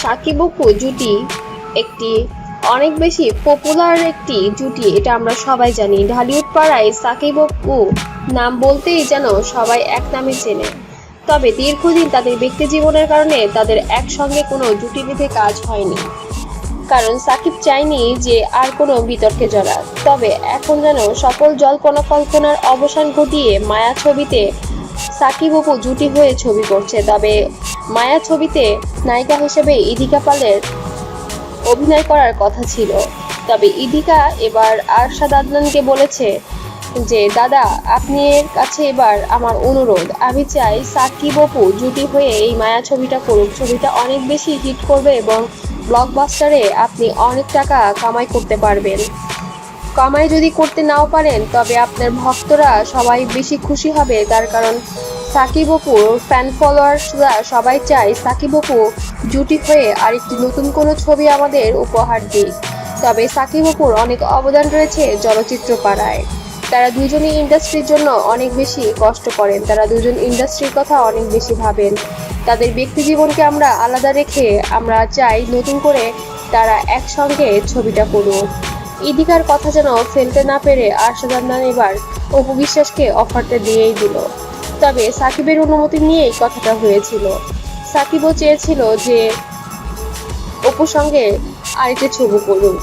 সাকিব অপু জুটি একটি অনেক বেশি পপুলার একটি জুটি, এটা আমরা সবাই জানি। ঢালিউড পাড়ায় সাকিব অপু নাম বলতেই যেন সবাই এক নামে চেনে। তবে দীর্ঘদিন তাদের ব্যক্তি জীবনের কারণে তাদের একসঙ্গে কোনো জুটি বেঁধে কাজ হয়নি। কারণ সাকিব চায়নি যে আর কোনো বিতর্কে জড়া তবে এখন যেন সকল জল্পনা কল্পনার অবসান ঘটিয়ে মায়া ছবিতে সাকিব অপু জুটি হয়ে ছবি করছে। তবে মায়া ছবিতে নায়িকা হিসেবে ইদিকা পালের অভিনয় করার কথা ছিল। তবে ইদিকা এবার আরশাদ আদনানকে বলেছে যে, দাদা, আপনি এর কাছে এবার আমার অনুরোধ। আমি চাই সাকিব অপু জুটি হয়ে এই মায়া ছবিটা করুক। ছবিটা অনেক বেশি হিট করবে এবং ব্লকবাস্টারে আপনি অনেক টাকা কামাই করতে পারবেন। কামাই যদি করতে নাও পারেন, তবে আপনার ভক্তরা সবাই বেশি খুশি হবে। তার কারণ সাকিব অপুর ফ্যান ফলোয়ার্সরা সবাই চায় সাকিব অপু জুটি হয়ে আরেকটি নতুন কোনো ছবি আমাদের উপহার দিক। তবে সাকিব অপুর অনেক অবদান রয়েছে চলচ্চিত্র পাড়ায়। তারা দুজনই ইন্ডাস্ট্রির জন্য অনেক বেশি কষ্ট করেন। তারা দুজন ইন্ডাস্ট্রির কথা অনেক বেশি ভাবেন। তাদের ব্যক্তি জীবনকে আমরা আলাদা রেখে আমরা চাই নতুন করে তারা একসঙ্গে ছবিটা করুক। ইদিকার কথা যেন ফেলতে না পেরে আরশাদ এবার অপু বিশ্বাসকে অফারটা দিয়েই দিল। তবে সাকিবের অনুমতি নিয়েই কথাটা হয়েছিল। সাকিবও চেয়েছিল যে অপুর সঙ্গে আরেকটি ছবি করুক।